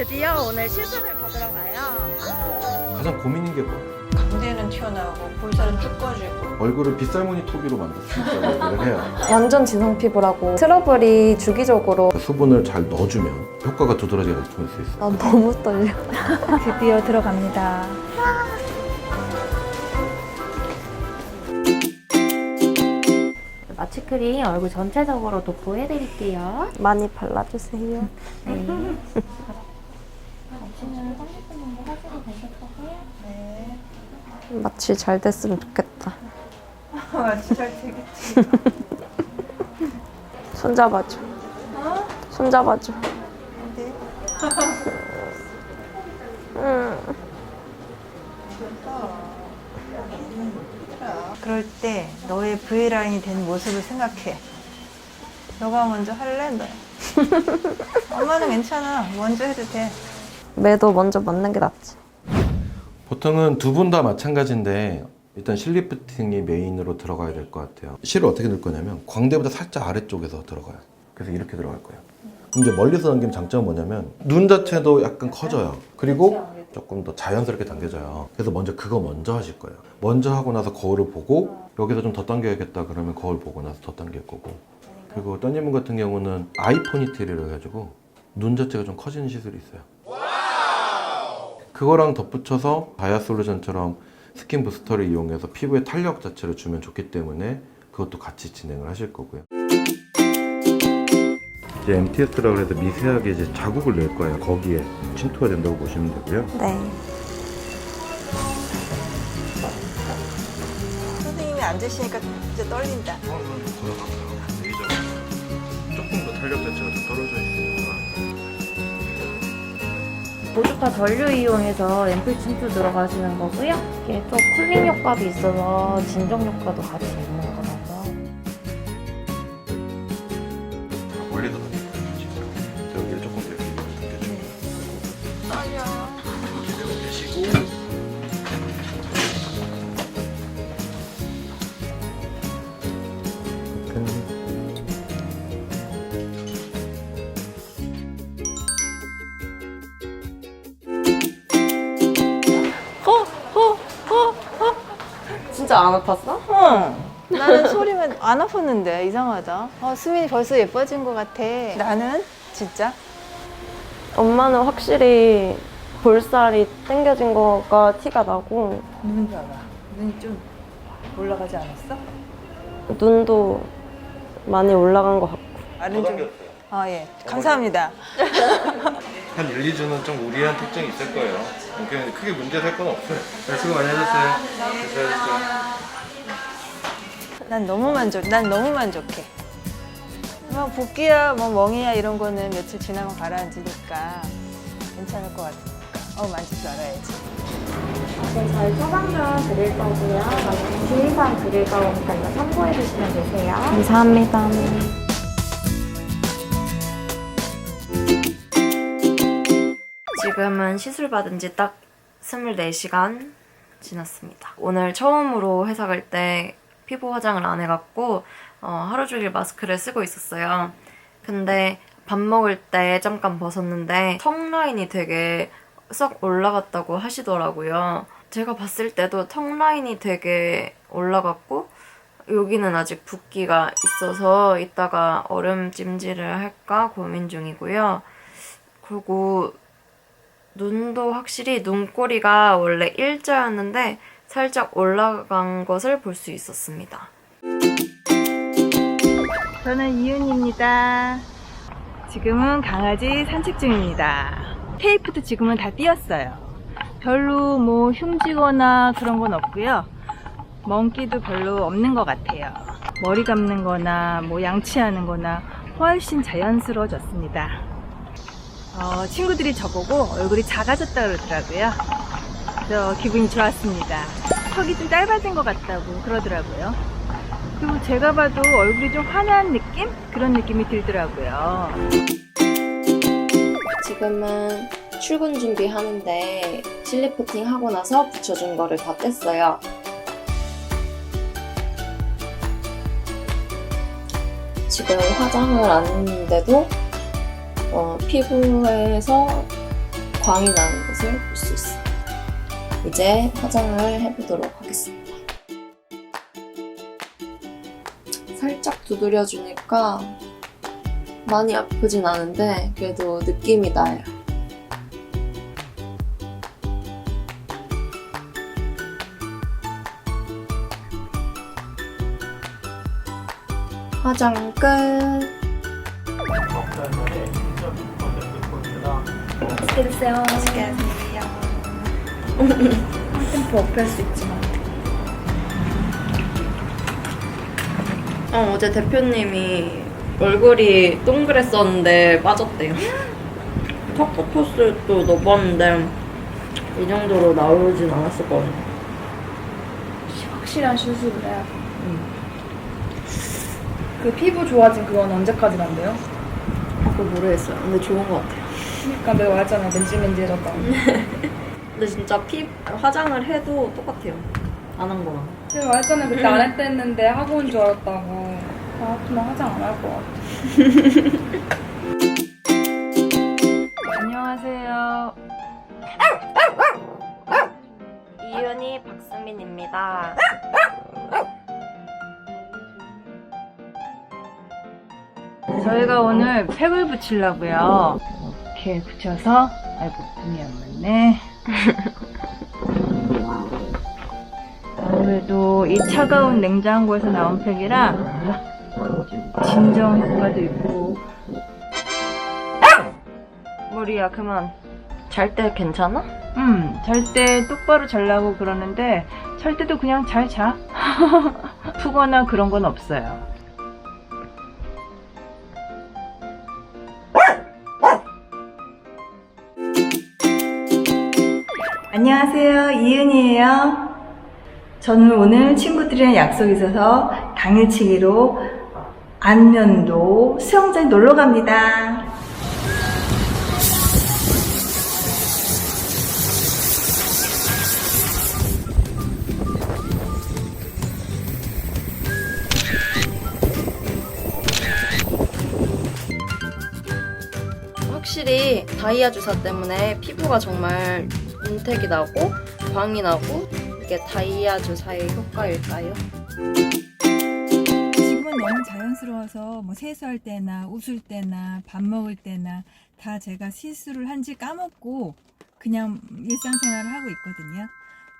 드디어 오늘 시술을 받으러 가요. 가장 고민인 게 뭐예요? 광대는 튀어나오고 볼살은 쭉 꺼지고 얼굴을 빗살무늬 토비로 만들 수 있다고 얘기를 해요. 완전 지성 피부라고 트러블이 주기적으로 수분을 잘 넣어주면 효과가 두드러지게 나타날 수 있어요. 난 너무 떨려. 드디어 들어갑니다. 마취크림 얼굴 전체적으로 도포해드릴게요. 많이 발라주세요. 네. 마취는 30분 정도 하시고 되셨고요. 마취 잘 됐으면 좋겠다. 마취 잘 되겠지 손잡아줘. 손잡아줘. 네. 응. 그럴 때 너의 V라인이 된 모습을 생각해 너가 먼저 할래? 너 엄마는 괜찮아 먼저 해도 돼 매도 먼저 맞는 게 낫지. 보통은 두 분 다 마찬가지인데 일단 실리프팅이 메인으로 들어가야 될 것 같아요. 실을 어떻게 넣을 거냐면 광대보다 살짝 아래쪽에서 들어가요. 그래서 이렇게 들어갈 거예요. 그럼 멀리서 당기면 장점은 뭐냐면 눈 자체도 약간 커져요. 그리고 조금 더 자연스럽게 당겨져요. 그래서 먼저 그거 먼저 하실 거예요. 먼저 하고 나서 거울을 보고 여기서 좀 더 당겨야겠다 그러면 거울 보고 나서 더 당길 거고. 그리고 떠니분 같은 경우는 아이 포니테일이라 해가지고 눈 자체가 좀 커지는 시술이 있어요. 그거랑 덧붙여서 바이아솔루션처럼 스킨 부스터를 이용해서 피부에 탄력 자체를 주면 좋기 때문에 그것도 같이 진행을 하실 거고요. 이제 MTS라고 해서 미세하게 이제 자국을 낼 거예요. 거기에 침투가 된다고 보시면 되고요. 네. 선생님이 앉으시니까 진짜 떨린다 조금 더 탄력 자체가 좀 떨어져 있으니까 보조파 전류 이용해서 앰플 침투 들어가시는 거고요. 이게 또 쿨링 효과도 있어서 진정 효과도 같이 있는 거라서. 안 아팠어? 응. 나는 소리만 안 아팠는데 이상하다. 어, 수민이 벌써 예뻐진 것 같아. 나는 진짜 엄마는 확실히 볼살이 땡겨진 거가 티가 나고 눈 봐봐. 눈이 좀 올라가지 않았어? 눈도 많이 올라간 것 같고 아는 좀. 아 예. 감사합니다. 한 1, 2주는 좀 우리한 특징이 있을 거예요. 그냥 크게 문제 될 건 없어요. 네, 수고 많이 하셨어요. 수고하셨어요. 난 너무 만족. 난 너무 만족해. 뭐 붓기야, 뭐 멍이야 이런 거는 며칠 지나면 가라앉으니까 괜찮을 것 같으니까. 어 만질 줄 알아야지. 네, 저희 처방전 드릴 거고요. 주의사항 드릴 거니까 이거 참고해 주시면 되세요. 감사합니다. 지금은 시술 받은 지 딱 24시간 지났습니다. 오늘 처음으로 회사 갈 때 피부 화장을 안 해갖고 어, 하루 종일 마스크를 쓰고 있었어요. 근데 밥 먹을 때 잠깐 벗었는데 턱 라인이 되게 썩 올라갔다고 하시더라고요. 제가 봤을 때도 턱 라인이 되게 올라갔고 여기는 아직 붓기가 있어서 이따가 얼음 찜질을 할까 고민 중이고요. 그리고 눈도 확실히 눈꼬리가 원래 일자였는데 살짝 올라간 것을 볼 수 있었습니다. 저는 이윤입니다. 지금은 강아지 산책 중입니다. 테이프도 지금은 다 띄었어요. 별로 뭐 흉지거나 그런 건 없고요. 멍기도 별로 없는 것 같아요. 머리 감는 거나 뭐 양치하는 거나 훨씬 자연스러워졌습니다. 어, 친구들이 저보고 얼굴이 작아졌다 그러더라고요. 그래서 기분이 좋았습니다. 턱이 좀 짧아진 것 같다고 그러더라고요. 그리고 제가 봐도 얼굴이 좀 환한 느낌? 그런 느낌이 들더라고요. 지금은 출근 준비하는데 실리프팅 하고 나서 붙여준 거를 다 뗐어요. 지금 화장을 안 했는데도 어, 피부에서 광이 나는 것을 볼 수 있어요. 이제 화장을 해보도록 하겠습니다. 살짝 두드려주니까 많이 아프진 않은데 그래도 느낌이 나요. 화장 끝. 맛있게 드세요. 맛있게 드세요. 템포 업할 수 있지만. 어, 어제 대표님이 얼굴이 동그랬었는데 빠졌대요. 턱커포스도 넣어봤는데 이 정도로 나오진 않았었거든요. 확실한 수술을 해야 돼. 그 피부 좋아진 그건 언제까지 난대요? 그거 모르겠어요. 근데 좋은 것 같아요. 그러니까 내가 말했잖아 맨질맨질해졌다고. 근데 진짜 피 화장을 해도 똑같아요. 안 한 거랑. 내가 말했잖아 그때 안 했다 했는데 하고 온 줄 알았다고. 아 그만 화장 안 할 것 같아. 안녕하세요. 이윤희 박수민입니다. 저희가 오늘 팩을 붙이려고요. 이렇게 붙여서 아이고 눈이 안 맞네. 아무래도 이 차가운 냉장고에서 나온 팩이라 진정 효과도 있고 머리야 그만. 잘 때 괜찮아? 음, 잘 때 똑바로 자려고 그러는데 잘 때도 그냥 잘 자. 푸거나 그런 건 없어요. 안녕하세요. 이은이에요. 저는 오늘 친구들이랑 약속이 있어서 당일치기로 안면도 수영장에 놀러 갑니다. 확실히 다이아 주사 때문에 피부가 정말 윤택이 나고 광이 나고 이게 다이아 주사의 효과일까요? 지금은 너무 자연스러워서 뭐 세수할 때나 웃을 때나 밥 먹을 때나 다 제가 실수를 한지 까먹고 그냥 일상생활을 하고 있거든요.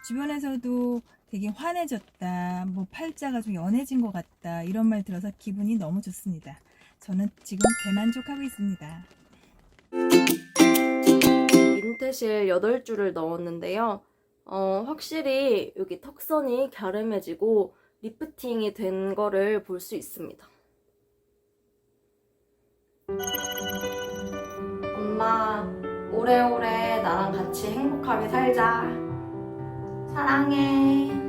주변에서도 되게 환해졌다, 뭐 팔자가 좀 연해진 것 같다 이런 말 들어서 기분이 너무 좋습니다. 저는 지금 대만족하고 있습니다. 민트실 8줄을 넣었는데요. 어, 확실히 여기 턱선이 갸름해지고 리프팅이 된 거를 볼 수 있습니다. 엄마, 오래오래 나랑 같이 행복하게 살자. 사랑해.